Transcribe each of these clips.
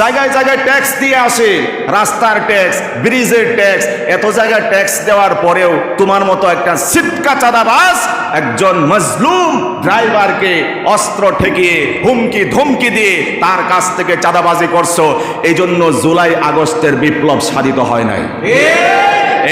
জায়গায় জায়গায় ট্যাক্স দিয়ে আসে রাস্তার ট্যাক্স ব্রিজের ট্যাক্স এত জায়গায় ট্যাক্স দেওয়ার পরেও তোমার মতো একটা সিটকা চাঁদাবাজ একজন মজলুম ড্রাইভারকে অস্ত্র ঠেকিয়ে হুমকি ধমকি দিয়ে তার কাছ থেকে চাঁদাবাজি করছ। এই জন্য জুলাই আগস্টের বিপ্লব সাধিত হয় নাই।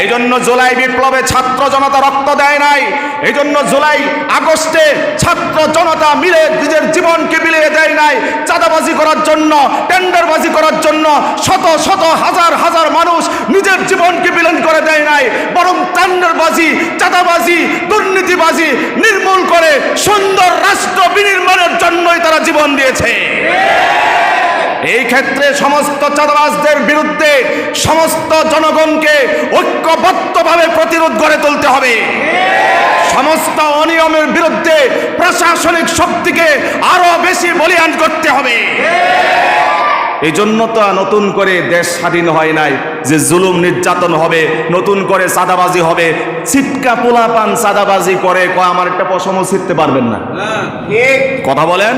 এই জন্য জুলাই বিপ্লবে ছাত্র জনতা রক্ত দেয় নাই। এই জন্য জুলাই, আগস্টে ছাত্র জনতা মিলে নিজের জীবনকে মিলিয়ে দেয় নাই। চাঁদাবাজি করার জন্য, টেন্ডারবাজি করার জন্য শত শত, হাজার হাজার মানুষ নিজের জীবনকে বিলীন করে দেয় নাই। বরং টেন্ডারবাজি, চাঁদাবাজি, দুর্নীতিবাজি নির্মূল করে সুন্দর রাষ্ট্র বিনির্মাণের জন্যই তারা জীবন দিয়েছে। এই ক্ষেত্রে সমস্ত চাঁদাবাজদের বিরুদ্ধে সমস্ত জনগণকে ঐক্যবদ্ধভাবে প্রতিরোধ গড়ে তুলতে হবে। সমস্ত অনিয়মের বিরুদ্ধে প্রশাসনিক শক্তিকে আরও বেশি বলিয়ান করতে হবে। এই জন্য তো নতুন করে দেশ স্বাধীন হয় নাই যে জুলুম নির্যাতন হবে নতুন করে সাদাবাজি হবে। ছিটকা পোলাপান সাদাবাজি করে ক আমার একটা পশম ছিটতে পারবেন না। কথা বলেন?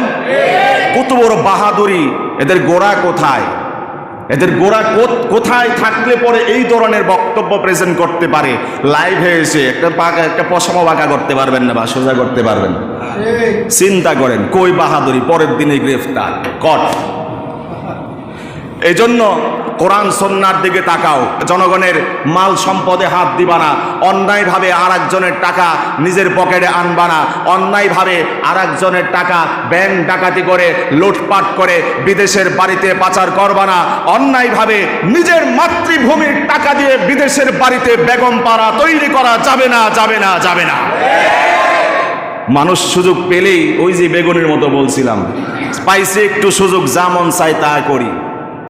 কত বড় বাহাদুরি এদের গোড়া কোথায়? এদের গোড়া কোথায় থাকলে পরে এই ধরনের বক্তব্য প্রেজেন্ট করতে পারে? লাইভ হয়েছে একটা পাকা, একটা পশম বাঁকা করতে পারবেন না বা সোজা করতে পারবেন চিন্তা করেন, কই বাহাদুরি? পরের দিনে গ্রেফতার। কট। এই জন্য কোরআন সন্ন্যার দিকে তাকাও। জনগণের মাল সম্পদে হাত দিবা না অন্যায়ভাবে আর একজনের টাকা নিজের পকেটে আনবা না অন্যায়ভাবে আর একজনের টাকা ব্যাংক ডাকাতি করে, লুটপাট করে, বিদেশের বাড়িতে পাচার করবা না অন্যায়ভাবে নিজের মাতৃভূমির টাকা দিয়ে বিদেশের বাড়িতে বেগম পাড়া তৈরি করা যাবে না যাবে না যাবে না। মানুষ সুযোগ পেলেই ওই যে বেগুনের মতো বলছিলাম পাইছে একটু সুযোগ যা মন চাই তা করি।